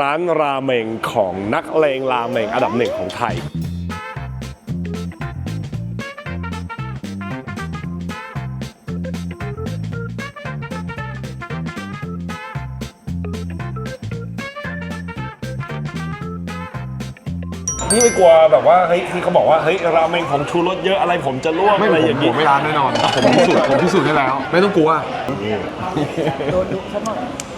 ร้านราเมงของนักเลงราเมงอันดับหนึ่งของไทย พี่ไม่กลัวแบบว่าเฮ้ยที่เขาบอกว่าเฮ้ยราเมงผมชูรสเยอะอะไรผมจะลวกไม่อะไรผมอย่างผนี้มไม่ร้านแน่นอน ผมพิสูจน์ผมพิสูจน์ให้แล้ว ไม่ต้องกลัวยั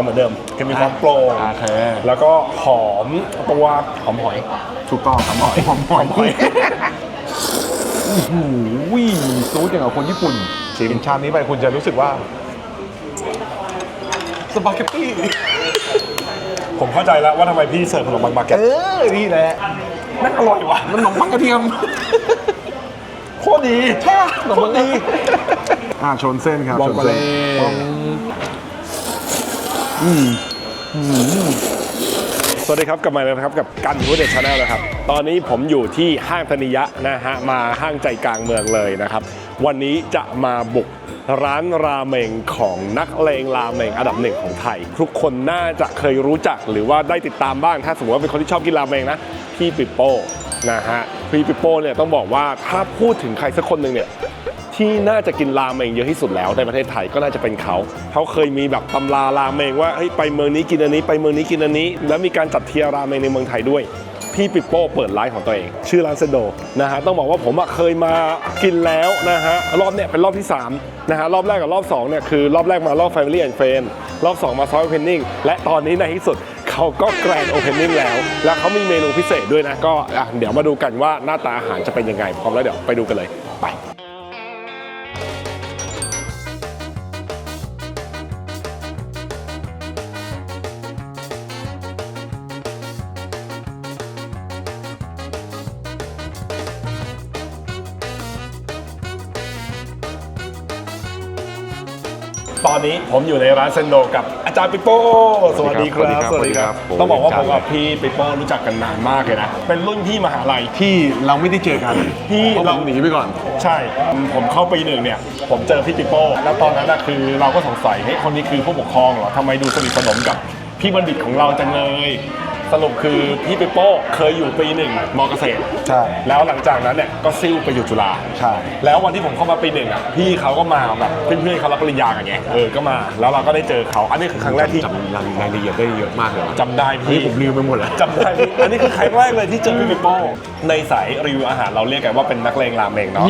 งเหมือนเดิมจะมีความโปร่งโอเคแล้วก็หอมตัวหอมหอยถูกต้องหอมหอยหอมหอยหอยโอ้โหซูดอย่างกับคนญี่ปุ่นจริงกินชามนี้ไปคุณจะรู้สึกว่าสปาเกตตี้ผมเข้าใจแล้วว่าทำไมพี่เสิร์ฟขนมปังมาแกตเออนี่แหละนั่นอร่อยว่ะมันขนมปังกระเทียมโคตรดีใช่ขนมปังดีอ่าชนเส้นครับบอกชนมาเส้นเลยปองอืม สวัสดีครับกลับมาแล้วนะครับกับกันวูดเดชชาแนลนะครับ ตอนนี้ผมอยู่ที่ห้างธนิยะนะฮะมาห้างใจกลางเมืองเลยนะครับ วันนี้จะมาบุกร้านราเมงของนักเลงราเมงอันดับหนึ่งของไทย ทุกคนน่าจะเคยรู้จักหรือว่าได้ติดตามบ้าง ถ้าสมมติว่าเป็นคนที่ชอบกินราเมงนะพี่ปิโป้นะฮะพี่ปิโป้เนี่ยต้องบอกว่าถ้าพูดถึงใครสักคนหนึ่งเนี่ย ที่น่าจะกินราเมงเยอะที่สุดแล้วในประเทศไทยก็น่าจะเป็นเขา เขาเคยมีแบบตำราราเมงว่าเฮ้ยไปเมืองนี้กินอันนี้ไปเมืองนี้กินอันนี้ แล้วมีการจัดเทียร์ราเมงในเมืองไทยด้วยพี่ปิโป้เปิดร้านของตัวเอง ชื่อร้านเซนโดนะฮะต้องบอกว่าผมเคยมากินแล้วนะฮะรอบเนี้ยเป็นรอบที่3นะฮะรอบแรกกับรอบ2เนี่ยคือรอบแรกมารอบ Family and Friend รอบ 2 มาซอยโอเพนนิ่งและตอนนี้ในที่สุดเขาก็แกรนโอเพนนิ่งแล้ว แล้วเขามีเมนูพิเศษด้วยนะ ก็เดี๋ยวมาดูกันว่าหน้าตาอาหารจะเป็นยังไงพร้อมแล้วเดี๋ยวไปดูกันเลยไป ตอนนี้ผมอยู่ในร้านเซนโดกับอาจารย์ปิโป้สวัสดีครับสวัสดีครับสวัสดีครับต้องบอกว่าผมครักับบพี่ปิโป้รู้จักกันนานมากเลยนะ เป็นรุ่นพี่มหาลัยที่เราไม่ได้เจอกันที่เพราะเราผมหนีไปก่อน ใช่ ผมเข้าปีหนึ่งเนี่ย ผมเจอพี่ปิโป้แล้วตอนนั้นนะคือเราก็สงสัยเฮ้ยคนนี้คือผู้ปกครองเหรอทำไมดูสนิทสนมกับพี่บัณฑิตของเราจังเลย สรุปคือพี่ปิโป้เคยอยู่ปีหนึ่งมอเกษตร ใช่ แล้วหลังจากนั้นเนี่ยก็ซิ่วไปอยู่จุฬาใช่ แล้ววันที่ผมเข้ามาปีหนึ่งอะพี่เขาก็มาแบบเพื่อนๆเขารับปริญญากันไงเออก็มาแล้วเราก็ได้เจอเขาอันนี้คือครั้งแรกที่จำรายรายละเอียดได้เยอะมากเลยจำได้นี่พี่ผมลืมไปหมดแล้ว จำได้พี่อันนี้คือครั้งแรกเลยที่เจอพี่ปิโป้ในสายรีวิวอาหารเราเรียกกันว่าเป็นนักเลงราเมงเนาะ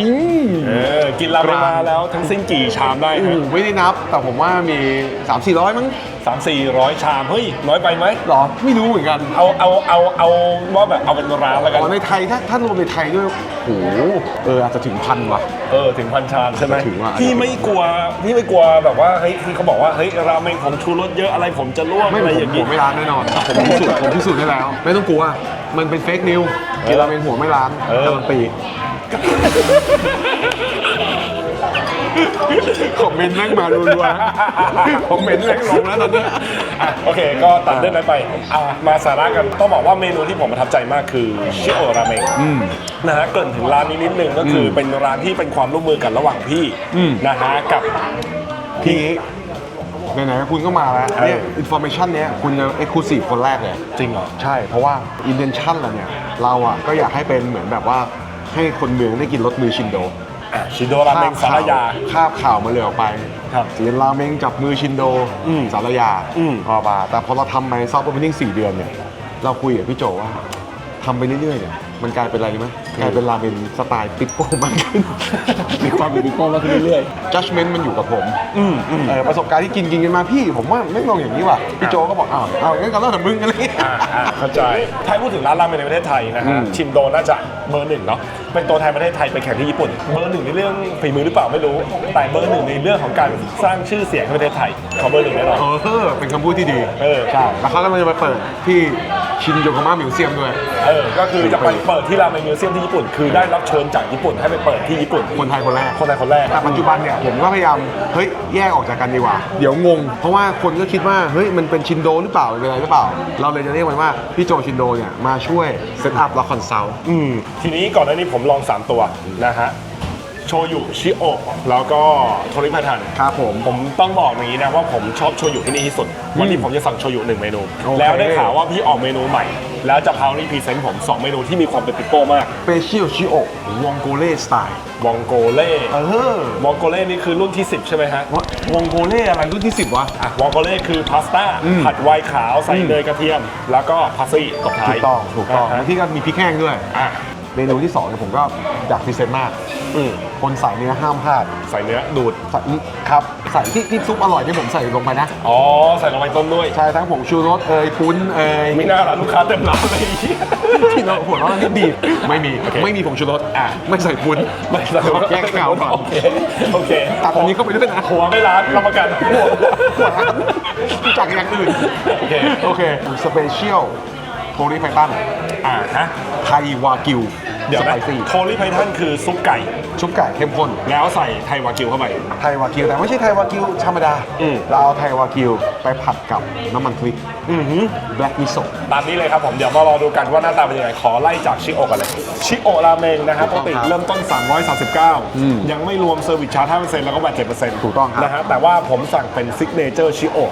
เออกินราเมงมาแล้วทั้งสิ้นกี่ชามได้โอ้ฮะโหไม่ได้นับ แต่ผมว่ามี 3 4 0 0 มั้ง สามสี่ร้อยชาม เฮ้ย น้อยไปไหม หรอไม่รู้เหมือนกันเอาเอาเอาเอาว่าแบบเอาเป็นร้านแล้วกัน อ๋อในไทยถ้าถ้ารวมในไทยด้วยโอ้โหเอออาจจะถึงพันว่ะ เออ ถึงพันชามใช่ไหมถึงว่ะพี่ไม่กลัวพี่ไม่กลัวแบบว่าเฮ้ยที่เขาบอกว่าเฮ้ยราเมงผมชูรสเยอะอะไรผมจะลวกไม่อะไรผมอย่างผนี้มไม่ร้านแน่นอน ผมพิสูจน์ผมพิสูจน์ให้แล้ว ไม่ต้องกลัว มันเป็นเฟกนิวกินราเมงหัวไม่ร้านเออการันตี คอมเมนต์แม่งมารัวๆนะคอมเมนต์แม่งลงแล้วตอนเนี้ย อะโอเค ก็ตัดเรื่องนั้นไปอะมาสาระกันต้องบอกว่าเมนูที่ผมประทับใจมากคือชิโอราเมงอืมนะฮะเกรินถึงร้านนี้นิดนึงก็คืออมเป็นร้านที่เป็นความร่วมมือกันระหว่างพี่อืม นะฮะกับทีนี้ไหนๆคุณก็มาแล้วเออ เนี่ยอินโฟเมชันเนี้ยคุณจะเอ็กซ์คลูซีฟคนแรกเลย จริงเหรอ ใช่ เพราะว่าอินเทนชั่นเราเนี่ย เราอะก็อยากให้เป็นเหมือนแบบว่าให้คนเมืองได้กินรสมือชินโด อะชิโดราเมงสารยาคาบข่าวมาเลยออกไปครับเสียนราเมงจับมือชินโดอืมสารยาอืม พอมาแต่พอเราทำไปซอฟต์โอเพนนิ่งสี่เดือนเนี่ย เราคุยกับพี่โจว่าทำไปเรื่อยๆเนี่ย มันกลายเป็นอะไรรู้ไหมกลายเป็นราเมงสไตล์ปิปโป้มากขึ้น มีความเป็นบิ๊กโป้มากขึ้นเรื่อย judgment มันอยู่กับผมอืมอืมเออประสบการณ์ที่กินกินกันมาพี่ ผมว่าไม่ลองอย่างนี้ว่ะพี่โจก็บอกอ้าวเอางั้นก็แล้วแต่มึงกันเลยอ่าอ่าเข้าใจถ้าพูดถึงร้านราเมงในประเทศไทยนะอืฮะมชินโดน่าจะเบอร์หนึ่งเนาะเป็นตัวแทนประเทศไทยไปแข่งที่ญี่ปุ่น เบอร์หนึ่งในเรื่องฝีมือหรือเปล่าไม่รู้แต่เบอร์หนึ่งในเรื่องของการสร้างชื่อเสียงให้ประเทศไทยเขาเบอร์หนึ่งแน่นอนเออเป็นคำพูดที่ดีเออใช่แล้วเขากำลังจะไปเปิดที่ชินโยโกมะมิวเซียมด้วยเออก็คือจะไปเปิดที่ราเมงมิวเซียมที่ญี่ปุ่น คือได้รับเชิญจากญี่ปุ่นให้ไปเปิดที่ญี่ปุ่น คนไทยคนแรก คนไทยคนแรก แต่ปัจจุบันเนี่ยผมก็พยายามเฮ้ยแยกออกจากกันดีกว่า เดี๋ยวงง เพราะว่าคนก็คิดว่าเฮ้ยมันเป็นชินโดหรือเปล่าเป็นอะไรหรือเปล่า เราเลยจะเรียกมันว่าพี่โจชินโดเนี่ยมาช่วยเซตอัพและคอนซัลท์อืมทีนี้ก่อนหน้านี้ผมลอง 3 ตัวนะฮะ โชยุชิโอะแล้วก็โทริพาทัน ครับผม ผมต้องบอกอย่างนี้นะว่าผมชอบโชยุที่นี่ที่สุด วันนี้ผมจะสั่งโชยุหนึ่งเมนู โอเค แล้วได้ข่าวว่าพี่ออกเมนูใหม่ แล้วจะพาวนี่พรีเซนต์ผม 2 เมนูที่มีความเป็นปิโป้มากเปเชียลชิโอะวองโกเล่สไตล์วองโกเล่เออวองโกเล่นี่คือรุ่นที่ 10 ใช่ไหมฮะวองโกเล่อะไรรุ่นที่ 10 วะ อะวองโกเล่คือพาสต้าอืม ผัดไวน์ขาวใส่อืมเนยกระเทียม แล้วก็พาสซี่ตบท้าถูยกต้อง ถูกต้องาฮะบางที่ก็มีพริกแห้งด้วย อะ เมนูที่2เนี่ยผมก็อยากพรีเซนต์มาก อืม คนใส่เนื้อห้ามพลาดใส่เนื้อดูดใส่ครับใส่ที่ที่ซุปอร่อยที่ผมใส่ลงไปนะอ๋อ ใส่ลงไปต้มด้วย ใช่ทั้งผงชูรสเอยปุ้นเอยไม่น่าละลูกค้าเต็มร้านเลยที่เราหัวเราะนี่บีบไม่มีโอเค ไม่มีผงชูรสอะไม่ใส่ปุ้นไม่ใส่แยกข่าวก่อนโอเคโอเคตัดอันนี้เข้าไปด้วยนะหัวไม่ร้านรับประกันหัวจากอย่างอื่นโอเคโอเคสเปเชียลโทริไพตันอ่าฮะไทยวากิว เดี๋ยวสนะไปซี่โทริไพทันคือซุปไก่ ชุบไก่เข้มข้น แล้วใส่ไทยวากิวเข้าไป ไทยวากิวแต่ไม่ใช่ไทยวากิวธรรมดา อืม เราเอาไทยวากิวไปผัดกับน้ำมันพริกอือหือแบล็กมิโซะ ตามนี้เลยครับผม เดี๋ยวมารอดูกันว่าหน้าตาเป็นยังไง ขอไล่จากชิโอะกันเลย ชิโอะราเมงนะครับปถูกกต้องติครับเริ่มต้น อืม339 ยังไม่รวมเซอร์วิสชาร์จ5%แล้วก็แบต7%ถูกต้องครับ นะฮะแต่ว่าผมสั่งเป็นซิกเนเจอร์ชิโอะ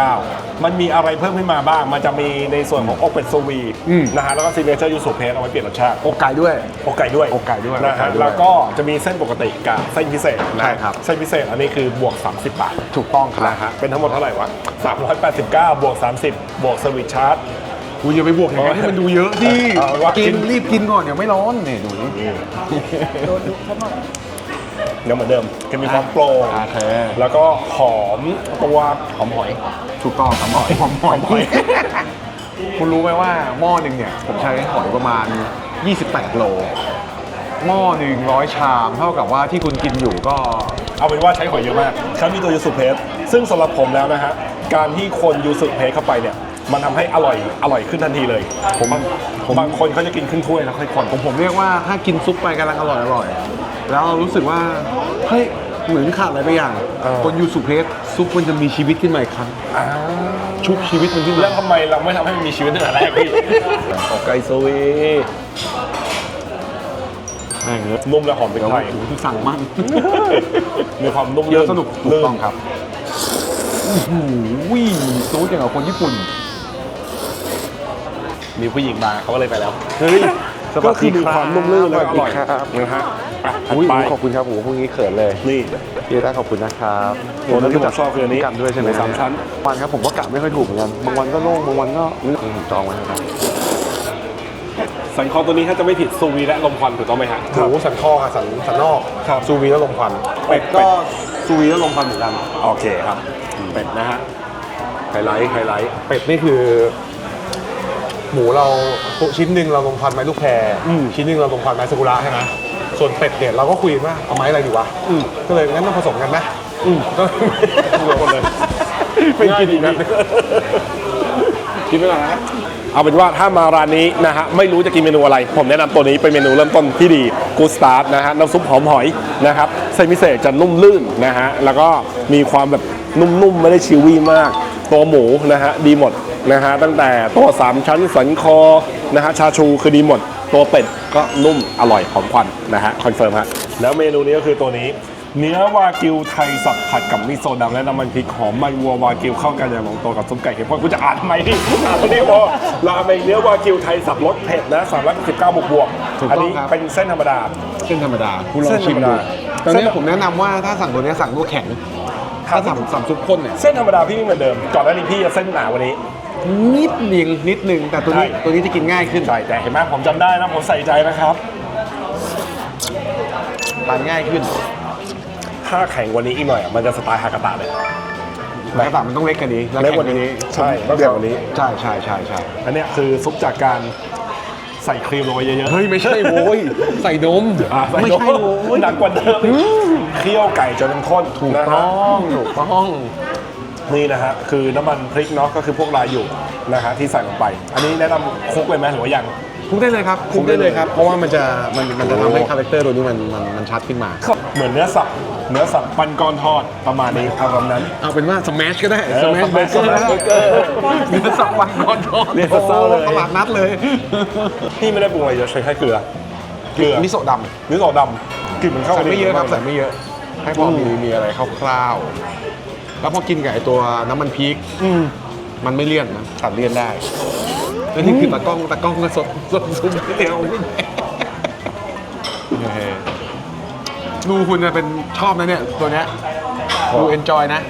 389 มันมีอะไรเพิ่มขึ้นมาบ้าง มันจะมีในส่วนของอกเป็ดโซวีอืม นะฮะแล้วก็ซิกเนเจอร์ยูสุเพสเอาไว้เปลี่ยนรสชาติ อกไก่ด้วยอกไก่ด้วยอกไก่ด้วยนะอกไก่ฮะด้วยแล้วก็จะมีเส้นปกติกับเส้นพิเศษนะใช่ครับ เส้นพิเศษอันนี้คือบวก 30 บาทถูกต้องครับ นะฮะเป็นทั้งหมดเท่าไหร่วะ389 บวก30 บวกเซอร์วิสชาร์จ กูอย่าไปบวกอย่างนั้นให้มันดูเยอะดิเอาเป็นว่ากิกินนรีบกินก่อนเดี๋ยวไม่ร้อนนี่ดูนี่เดี๋ยวเหมือนเดิมจะมีความโปร่งโอเคแล้วก็หอมตัวหอมหอย ถูกต้องครับหอยหอมหอยหอย คุณรู้ไหมว่าหม้อหนึ่งเนี่ยผมใช้หอยประมาณ 28 โล หม้อหนึ่งร้อยชาม เท่ากับว่าที่คุณกินอยู่ก็ เอาเป็นว่าใช้หอยเยอะมากเขามีตัวยูสุเพสซึ่งสำหรับผมแล้วนะฮะ การที่คนยูสุเพสเข้าไปเนี่ย มันทำให้อร่อยอร่อยขึ้นทันทีเลย ผมบางบางคนเขาจะกินครึ่งถ้วยแล้วค่อยคนผมผมเรียกว่าถ้ากินซุปไปกำลังอร่อยอร่อย แล้วเรารู้สึกว่าเฮ้ยเหมือนขาดอะไรไปอย่างเออคนยูสุเพสซุปมันจะมีชีวิตขึ้นมาอีกครั้งอ่าชุบชีวิตมันขึ้นมาแล้วทำไมเราไม่ทำให้มันมีชีวิตตั้งแต่แรกพี่อกไก่โซวีแม่งเนอะนุ่มและหอมพริกเดี๋ยวไทยผมสั่งมั่งมีความนุ่มเยลื่อะสนุกถูกลื่นต้องครับ โอ้โหซูดอย่างกับคนญี่ปุ่น มีผู้หญิงมาเขาก็เลยไปแล้ว เฮ้ยก็คือมีความนุ่มลื่นแล้วก็อร่อยสวัสดีครับนะฮะอะถัดอุ้ยไปขอบคุณครับโอ้โหพรุ่งนี้เขินเลยนี่พี่ได้ขอบคุณนะครับตัวนั้นที่ผมชอบคืออันนี้กันด้วยใช่ไหมหมูสามชั้น วันครับผมก็กะไม่ค่อยถูกเหมือนกันบางวันก็โล่งบางวันก็อืมผมจองไว้นะครับ สันคอตัวนี้ถ้าจะไม่ผิดซูวีและลมควันถูกต้องไหมฮะหมูสันคอกับสันสันนอกครับซูวีแล้วลมควันเป็ดก็ซูวีแล้วลมควันเหมือนกันโอเคครับเป็ดนะฮะไฮไลท์ไฮไลท์เป็ดนี่คือ หมูเราชิ้นหนึ่งเราลงควันไม้ลูกแพรอืมชิ้นหนึ่งเราลงควันไม้ซากุระใช่ไหมส่วนเป็ดเนี่ยเราก็คุยกันว่าเอาไม้อะไรดีวะอืมก็เลยงั้นต้องผสมกันไหมอืมก็รวมกันเลยเป็นกินอีกนะคิดไม่นานนะ เอาเป็นว่าถ้ามาร้านนี้นะฮะไม่รู้จะกินเมนูอะไร ผมแนะนำตัวนี้เป็นเมนูเริ่มต้นที่ดีกูสตาร์ทนะฮะน้ำซุปหอมหอยนะครับเส้นพิเศษจะนุ่มลื่นนะฮะแล้วก็มีความแบบนุ่มๆไม่ได้ชิวี่มาก ตัวหมูนะฮะดีหมดนะฮะตั้งแต่ตัว 3 ชั้นสันคอนะฮะชาชูคือดีหมด ตัวเป็ดก็นุ่มอร่อยหอมควันนะฮะคอนเฟิร์มฮะแล้วเมนูนี้ก็คือตัวนี้ เนื้อวากิวไทยสับผัดกับมิโซะดำและน้ำมันพริกหอมใบวัววากิวเข้ากันอย่างลงตัวกับซุปไก่เค็มข้นกูจะอ่านทำไมนี่อ่านตัวนี้พอราเมงเนื้อวากิวไทยสับรสเผ็ดนะ319บวกบวกถูกอันต้องนี้ครับ เป็นเส้นธรรมดา เส้นธรรมดา คุณลอเส้งนชิมธรรมดูดาตอนนี้เส้น ผมแนะนำว่าถ้าสั่งตัวนี้สั่งตัวแข็ง ถ้าสั่งสั่งซุปข้นเนี่ย เส้นธรรมดาพี่ไม่เหมือนเดิมก่อนหน้านี้พี่จะเส้นหนาวันนี้ นิดนึงนิดนึงแต่ตัวนี้ใช่ ตัวนี้จะกินง่ายขึ้นใช่แต่เห็นไหมผมจำได้นะผมใส่ใจนะครับ ทานง่ายขึ้น ถ้าแข็งกวันนี้อีกหน่อยอะมันจะสไตล์ฮากาตะเลยแต่กระต่ายมันต้องเล็กกว่านี้แเล็กกว่านี้แข็งใช่ต้องแข็งกว่านี้ ใช่ใช่ใช่ใช่อันเนี้ยคือซุปจากการใส่ครีมลงไปเยอะๆ เฮ้ยไม่ใช่โว้ย ใส่นม อะไม่ใช่โว้ย หนักกว่าเดิมเคี่ยวไก่จนมันข้นถูกนะต้ฮะองถูกต้อง นี่นะฮะคือน้ำมันพริกเนาะก็คือพวกลายอยู่นะฮะที่ใส่ลงไป อันนี้แนะนำคลุกเลยไหมหรือว่ายังคลุกได้เลยครับคลุกได้เลยครับ เพราะว่ามันจะมันมันจะทำให้คาแรคเตอร์ตัวนี้มันมันมันชัดขึ้นมา เหมือนเนื้อสับ เนื้อสับปั้นก้อนทอดประมาณนี้เอาประมาณนั้น เอาเป็นว่าสแมชก็ได้เออสแมชเบอร์เกอร์ smash burger เนื้อสับวันก่อนทอดเรียกเศร้าเลยตลาดนัดเลยพี่ไม่ได้ปรุงอะไรจะใช้แค่เกลือเกลือมิโซะดมิโซะดกลิ่นมันเข้าใส่ไม่เยอะครับกัใส่นไม่เยอะให้พอมีมีอะไรคร่าวๆแล้วพอกินกับไอตัวน้ำมันพริกอืมมันไม่เลี่ยนนะตัดเลี่ยนได้แล้วนี่คือตากล้องตากล้องก็สดสดซุปเดียว ดูคุณจะเป็นชอบนะเนี่ยตัวเนี้ยดูเอนจอยนะ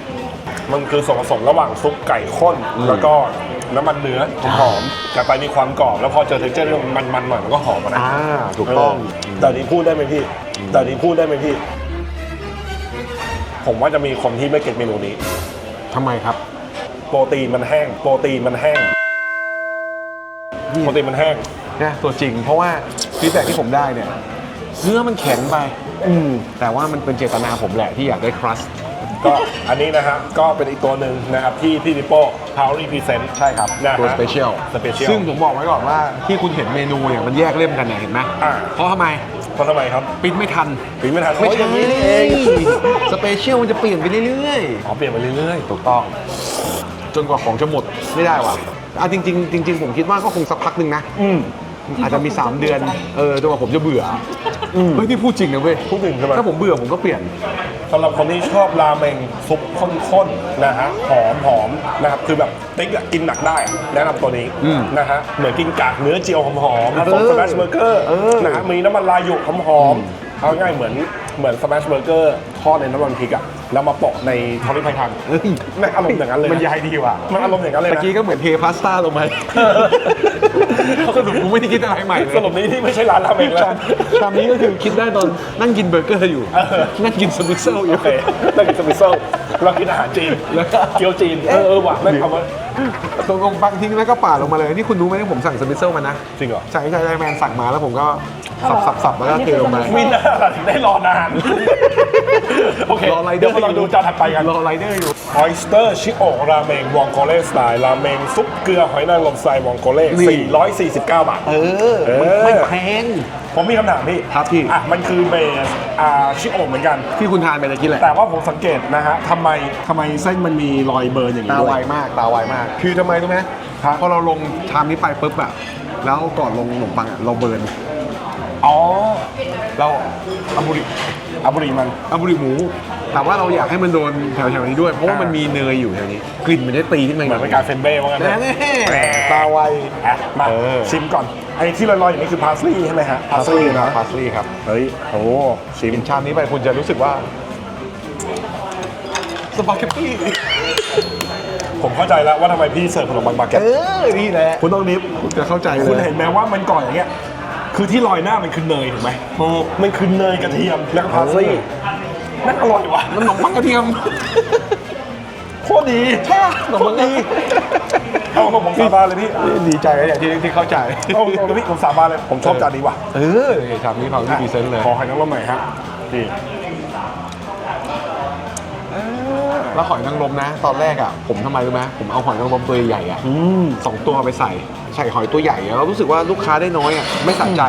มันคือส่วนผสมระหว่างซุปไก่ข้นอืมแล้วก็น้ำมันเนื้อหอมๆแต่ไปมีความกรอบแล้วพอเจอเท็กเจอร์ที่มันมันๆหน่อยมันก็หอมอะนะอ่าถูกต้อง เแต่นี้พูดได้ไหมพี่แต่นี้พูดได้ไหมพี่ ผมว่าจะมีคนที่ไม่เก็ตเมนูนี้ ทำไมครับ โปรตีนมันแห้ง โปรตีนมันแห้ง โปรตีนมันแห้งเนี่ยตัวจริงเพราะว่าฟีดแบ็ที่ผมได้เนี่ยเนื้อมันแข็งไป อืมแต่ว่ามันเป็นเจตนาผมแหละที่อยากได้ครัส ก็อันนี้นะครับก็เป็นอีกตัวหนึ่งนะครับที่พี่ดิโป้ Power Represent ใช่ครับนะฮะ ตัวสเปเชียล Special ซึ่งผมบอกไว้ก่อนว่าที่คุณเห็นเมนูเนี่ยมันแยกเล่มกันเนี่ยเห็นไหมอ่า เพราะทำไมเพราะทำไมครับปริ้นไม่ทันปีไม่ทันไม่โอ้ยอใช่ย่างนี้นี่เองสเปเชียลมันจะเปลี่ยนไปเรื่อยอ๋อเปลี่ยนไปเรื่อยๆ ถูกต้อง จนกว่าของจะหมดไม่ได้ว่ะอะจริง ๆ จริง ๆ ผมคิดว่าก็คงสักพักหนึ่งนะ ๆ อืม อาจจะมี 3 เดือน เออจนกว่าผมจะเบื่ออมเฮ้ยนี่พูดจริงนะเว้ยพูดถึงใช่ไหม ถ้าผมเบื่อผมก็เปลี่ยน สำหรับคนที่ชอบราเมงซุปข้นๆนะฮะหอมหอมๆนะครับคือแบบติ๊กอะกินหนักได้แนะนำตัวนี้อืมนะฮะเหมือนกินกากเนื้อเจียวหอมๆผสมเออสแมชเบอร์เกอร์เออ นะฮะมีน้ำมันลายหยกหอมๆเอาง่ายเหมือนเหมือนสแมชเบอร์เกอร์ทอดในน้ำมันพริกอะแล้วมาโปะในทอริไพทันเฮ้ยแม่งอารมณ์อย่างนั้นเลยนะมันยายดีว่ะมันอารมณ์อย่างนั้นเลยตะนะ กี้ก็เหมือนเทพาสต้าลงไป สรุปกูไม่ได้คิดอะไรใหม่เลยสรุปนี้ที่ไม่ใช่ร้านราเมงแล้ว ชามชามนี้ก็คือคิดได้ตอนนั่งกินเบอร์เกอร์อยู่เออนั่งกินสวิตเซอร์อยู่ โอเคนั่นคือสมิโซลเรากินอาหารจีนแล้วก็เกี๊ยวจีน เออเออว่ะแม่งเอามาตรงลงปังทิ้งแล้วก็ป่าดลงมาเลย นี่คุณรู้ไหมที่ผมสั่งสวิตเซอร์มานะ จริงเหรอ ใช่ใช่ใช่แมนสั่งมาแล้วผมก็ สับสับสับแล้วก็เทลงไปมีหน้าล่ะถึงได้รอนาน โอเครอไรเดอเดี๋ยวร์เราดูจานถัดไปกัน รอไรเดอร์อยู่ออยสเตอร์ชิโอะราเมงวองโกเล่สไตล์ราเมงซุปเกลือหอยนางรมสไตล์วองโกเล่นี่ 449 บาท เออเออไม่แพง ผมมีคำถามพี่ครับพี่ อะมันคือเบสอ่าชิโอะเหมือนกัน ที่คุณทานไปตะกี้แหละ แต่ว่าผมสังเกตนะฮะทำไมทำไมเส้นมันมีรอยเบิร์นอย่างนี้ตาด้วไวย มาก ตาไวมาก คือทำไมรู้ไหมครับ พอเราลงชามนี้ไปปุ๊บอะแล้วก่อนลงขนมปังอะเราเบิร์น อ๋อ เราอาบุริอาบุรีมัน อาบุริหมู แต่ว่าเราอยากให้มันโดนแถวๆนี้ด้วย เพราะว่ามันมีเนยอยู่แถวนี้ กลิ่นมันได้ตีขึ้นมาเหมือนเป็นการเฟนเบ้ว่างั้นแน่นะแน่ตาไวอะมาเออชิมก่อนไอ้ที่ลอยๆอย่างนี้คือพาสลีย์ใช่ไหมฮะพาสลีย์นะนะพาสลีย์ครับ เฮ้ย โอ้ชิมกินชามนี้ไปคุณจะรู้สึกว่าสปาเกตตี้ผมเข้าใจแล้วว่าทำไมพี่เสิร์ฟขนมปังบาเก็ตเออนี่แหละคุณต้องนิฟคุณจะเข้าใจเลย คุณเห็นไหมว่ามันก่อนอย่างเงี้ย คือที่ลอยหน้ามันคือเนยถูกไหมมันคือเนยกระเทียมแล้วก็พาสลีย์นั่นอร่อยว่ะมันขนมปังกระเทียมโคตรดีใช่ขนมปังดีเอาของผมสาบานเลยพี่ดีใจนะอย่างที่ที่เข้าใจเอาเอาเลยพี่ผมสาบานเลยผมชอบจานนี้ว่ะเออชามนี้เขาที่พรีเซนต์เลยขอหอยนางรมใหม่ฮะนี่แล้วหอยนางรมนะ ตอนแรกอะผมทำไมรู้ไหมผมเอาหอยนางรมตัวใหญ่ๆอะสองตัวไปใส่ ใส่หอยตัวใหญ่อะเรารู้สึกว่าลูกค้าได้น้อยอะไม่สะใจ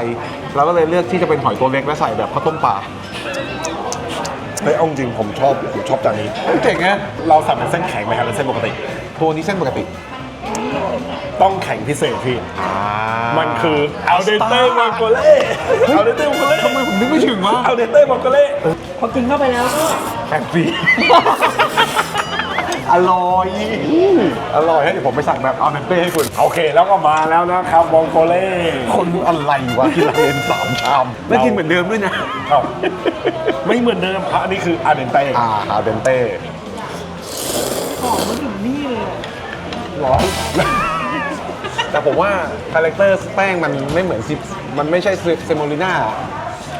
เราก็เลยเลือกที่จะเป็นหอยตัวเล็กแล้วใส่แบบข้าวต้มปลาเฮ้ยเอาจริงผมชอบผมชอบจานนี้เจ๋งไงเราสั่งเป็นเส้นแข็งไหมครับหรือเส้นปกติ ตัวนี้เส้นปกติ ต้องแข็งพิเศษพี่อ่ามันคืออัลเดนเต้มองโกเล่อัลเดนเต้มองโกเล่ทำไมผมนึกไม่ถึงวะอัลเดนเต้มองโกเล่พอกินเข้าไปแล้วก็แข็งฟรี อร่อย อร่อยให้เดี๋ยวผมไปสั่งแบบเอาเนเป้ให้คุณ โอเค แล้วก็มาแล้วนะครับมองโกเล่คนอะไรวะกินราเมนสามชามแล้วกินเหมือนเดิมด้วยนะเอ้าไม่เหมือนเดิมพระอันนี้คืออัลเดนเต้อ่าอาเดนเต้หอมมาถึงนี่เลยอะร้อนแต่ผมว่าคาแรคเตอร์แป้งมันไม่เหมือนซิมันไม่ใช่เซโมลิน่า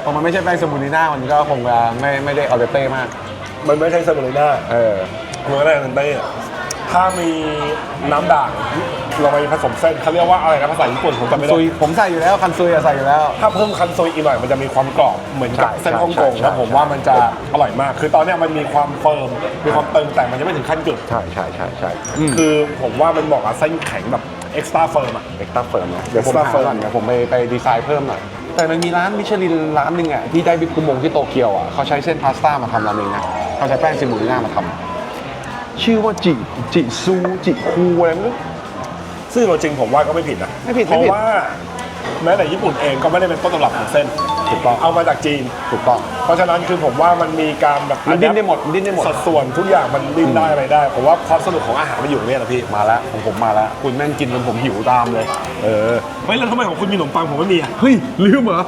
พอมันไม่ใช่แป้งเซโมลิน่ามันก็คงจะไม่ไม่ได้ออเดเต้มาก มันไม่ใช่ซามูเรน่าเออ เมื่อไรอัลเดนเต้ถ้ามีน้ำด่างเราไปผสมเส้นเขาเรียกว่าอะไรนะภาษาญี่ปุ่นผมจำไม่ได้ ซุยผมใส่อยู่แล้วคันซุยอะใส่อยู่แล้ว ถ้าเพิ่มคันโซยอีกหน่อยมันจะมีความกรอบเหมือนกับใช่เส้นฮ่องกงใช่แล้วผมใช่ ว่ามันจะอร่อยมาก คือตอนเนี้ยมันมีความเฟิร์มมีความตึงแต่มันยังไม่ถึงขั้นกึบใช่ใช่ใช่ใช่คือผมว่ามันเหมาะกับเส้นแข็งแบบเอ็กซ์ตร้าเฟิร์มอะ เอ็กซ์ตร้าเฟิร์มนะเดี๋ยวผม Extra หา firm ก่อนเดี๋ยวผมไปไปดีไซน์เพิ่มหน่อย แต่มันมีร้านมิชลินร้านหนึ่งอะที่ได้บิ๊กคุมงที่โตเกียวอะเขาใช้เส้นพาสต้ามาทำราเมงนะเขาใช้แป้งซิมูลิน่ามาทำ ชื่อว่าจิจิซูจิคูอะไรไม่รู้ ซึ่งเราจริงผมว่าก็ไม่ผิดนะไม่ผิดเพไม่ราะผิด ว่าแม้แต่ญี่ปุ่นเองก็ไม่ได้เป็นต้นตำรับของเส้นถูกต้อง เอามาจากจีน ถูกต้อง เพราะฉะนั้นคือผมว่ามันมีการแบบมันดิ้นได้หมดมันดิ้นได้หมด สัดส่วนทุกอย่างมันดิ้นได้อะไรได้ผมว่าความสนุกของอาหารมันอยู่ตรงนี้แหละพี่ มาแล้วของผมมาแล้ว คุณแม่งกินจนผมหิวตามเลย เออ เฮ้ยแล้วทำไมของคุณมีขนมปังผมไม่มีอะเฮ้ยลืมเหรอ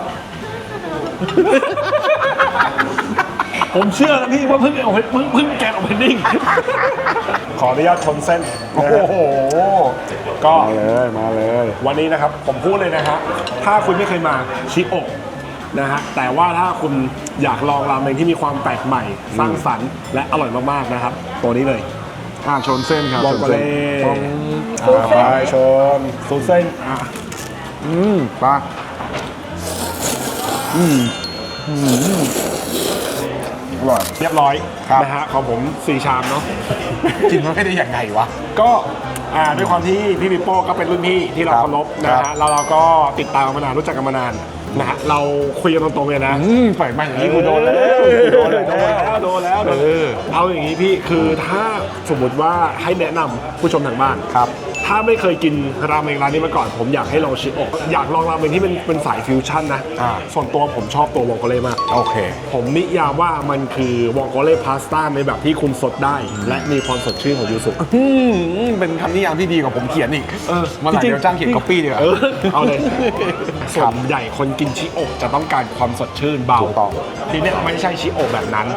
ผมเชื่อนะพี่ว่าเพิ่งเอาเพิ่งเพิ่งแกนออกเพนดิ้งขออนุญาตชนเส้นโอ้นะฮะโห ก็มาเลยมาเลย วันนี้นะครับผมพูดเลยนะฮะถ้าคุณไม่เคยมาชิโอะนะฮะแต่ว่าถ้าคุณอยากลองราเมงที่มีความแปลกใหม่ สร้างสรรค์และอร่อยมากๆนะครับ ตัวนี้เลยอ่าชนเส้นครับวองชนโกเส้เล่นปองอ่าไปชนซูเส้นอะอืมปลาอืมอืม อร่อย เรียบร้อยครับ นะฮะของผมสี่ชามเนาะ กินไม่ได้ยังไงวะ ก็อ่าด้วยความที่พี่ปิโป้ก็เป็นรุ่นพี่ที่เราครับเคารพนะครัฮะบ แล้วเราก็ติดตามกันมานานรู้จักกันมานานนะฮะเราคุยกันตรงๆเลยนะอืมปล่อยมาอย่างนี้กูโดนแล้วกูโดนแล้วโดนแล้ว โดนแล้วโดนเออเอาอย่างนี้พี่คือถ้าสมมติว่าให้แนะนำผู้ชมทางบ้านครับ ถ้าไม่เคยกินราเมงร้านนี้มาก่อน ผมอยากให้ลองชิโอะอยากลองราเมงที่เป็นเป็นสายฟิวชั่นนะ อ่า ส่วนตัวผมชอบตัววองโกเล่มาก โอเค ผมนิยามว่ามันคือวองโกเล่พาสต้าในแบบที่คุณสดได้ และมีความสดชื่นของยูสุ อืมเป็นคำนิยามที่ดีกว่าผมเขียนอีกเออมาหลังจริงๆ เดี๋ยวจ้างเขียนก๊อปปี้ดีกว่า เออเอาเลยส่วนใหญ่คนกินชิโอะจะต้องการความสดชื่นเบาถูกต้อง ทีเนี้ยไม่ใช่ชิโอะแบบนั้น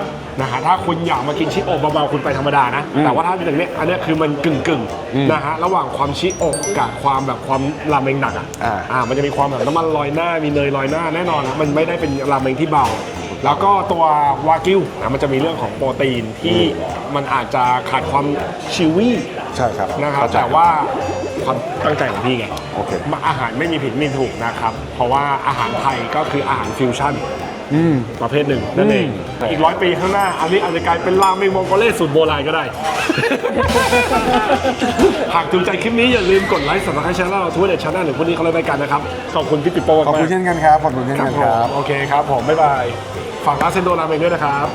นะฮะถ้าคุณอยากมากินชิโอะเบาๆคุณไปธรรมดานะแต่ว่าถ้าเป็นอย่างเนี้ยอันเนี้ยคือมันกึ่งกึ่งๆอืมนะฮะระหว่างความชิโอะกับความแบบความราเมงหนักอะอ่า อ่ามันจะมีความแบบน้ำมันลอยหน้ามีเนยลอยหน้าแน่นอนมันไม่ได้เป็นราเมงที่เบา แล้วก็ตัววากิวอะมันจะมีเรื่องของโปรตีนที่มันอาจจะขาดความชิวี่ใช่ครับนะครับเข้ใจ แต่ว่าความตั้งใจของพี่ไงโอเคมาอาหารไม่มีผิดไม่มีถูกนะครับ เพราะว่าอาหารไทยก็คืออาหารฟิวชั่น อืม ประเภทหนึ่งนั่นเองอืมอีกร้อยปีข้างหน้า อันนี้อาจจะกลายเป็นราเมงมองโกเล่สูตรโบราณก็ได้ หากถูกใจคลิปนี้อย่าลืมกดไลค์สับสไครต์ช่องเราทุกเด็ดช่องหรือพวกนี้เขาเลยไปกันนะครับ ขอบคุณพี่ปิโป้ขอบมาคุณกเช่นกันครับ ขอบคุณเช่นครักับนผครัมบโอเคครับผม บ๊ายบาย ฝากร้านเซนโดราเมงด้วยนะครับ